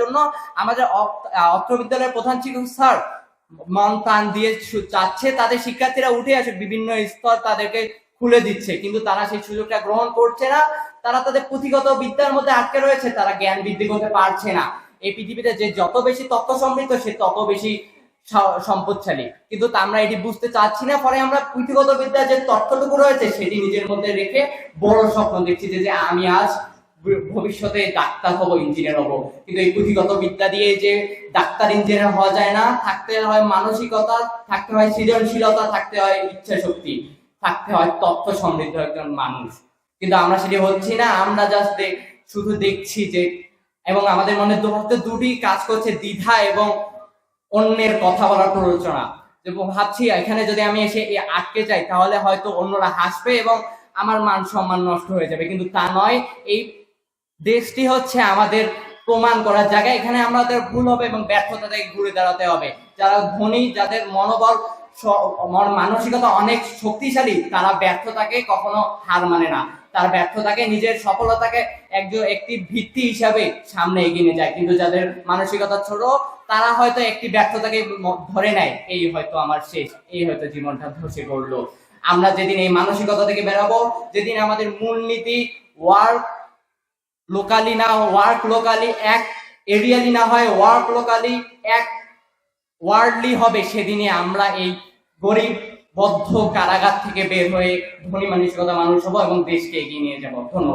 জন্য আমাদের অত্র বিদ্যালয়ের প্রধান শিক্ষক স্যার মন প্রাণ দিয়ে চাচ্ছে, তাদের শিক্ষার্থীরা উঠে আসে বিভিন্ন স্তর তাদেরকে খুলে দিচ্ছে, কিন্তু তারা সেই সুযোগটা গ্রহণ করছে না। তারা তাদের পুঁথিগত বিদ্যার মধ্যে আটকে রয়েছে, তারা জ্ঞান বৃদ্ধি করতে পারছে না। এই পৃথিবীতে যে যত বেশি তথ্য সমৃদ্ধ, সে তত বেশি সম্পদশালী। কিন্তু আমরা এটি বুঝতে চাচ্ছি না, ফলে আমরা পুঁথিগত বিদ্যার যে তথ্যটুকু রয়েছে, সেটি নিজের মধ্যে রেখে বড় স্বপ্ন দেখছি যে আমি আজ ভবিষ্যতে ডাক্তার হব ইঞ্জিনিয়ার হব। কিন্তু এই পুঁথিগত বিদ্যা দিয়ে যে ডাক্তার ইঞ্জিনিয়ার হওয়া যায় না, থাকতে হয় মানসিকতা, থাকতে হয় সৃজনশীলতা, থাকতে হয় ইচ্ছা শক্তি থাকতে হয় তথ্য সমৃদ্ধ একজন মানুষ। কিন্তু আমরা সেটি হচ্ছি না, আমরা জাস্ট শুধু দেখছি যে, এবং আমাদের মনে মধ্যে দুটি কাজ করছে, দ্বিধা এবং অন্যের কথা বলার প্ররোচনা। ভাবছি, এখানে যদি আমি এসে আটকে যাই, তাহলে হয়তো অন্যরা হাসবে এবং আমার মান সম্মান নষ্ট হয়ে যাবে। কিন্তু তা নয়, এই দেশটি হচ্ছে আমাদের প্রমাণ করার জায়গা। এখানে আমাদের ভুল হবে এবং ব্যর্থতা থেকে ঘুরে দাঁড়াতে হবে। যারা ধনী, যাদের মনোবল মানসিকতা অনেক শক্তিশালী, তারা ব্যর্থতাকে কখনো হার মানে না। তার ব্যর্থতাকে নিজের সফলতাকে একজন একটি ভিত্তি হিসাবে সামনে এগিয়ে নিয়ে যায়। কিন্তু যাদের মানসিকতা ছোট, তারা হয়তো একটি ব্যর্থতাকে ধরে নেয়। এই হয়তো আমার শেষ, এই হয়তো জীবনটা ধসে পড়ল। আমরা যেদিন এই মানসিকতা থেকে বেরাবো, যেদিন আমাদের মূলনীতি ওয়ার্ক লোকালি না ওয়ার্ক লোকালি এক এরিয়ালি না হয় ওয়ার্ক লোকালি এক ওয়ার্ডলি হবে সেদিনে আমরা এই গরিব, বদ্ধ কারাগার থেকে বের হয়ে ধনী, মানসিকতা মানুষ হব এবং দেশকে এগিয়ে নিয়ে যাব। ধন্যবাদ।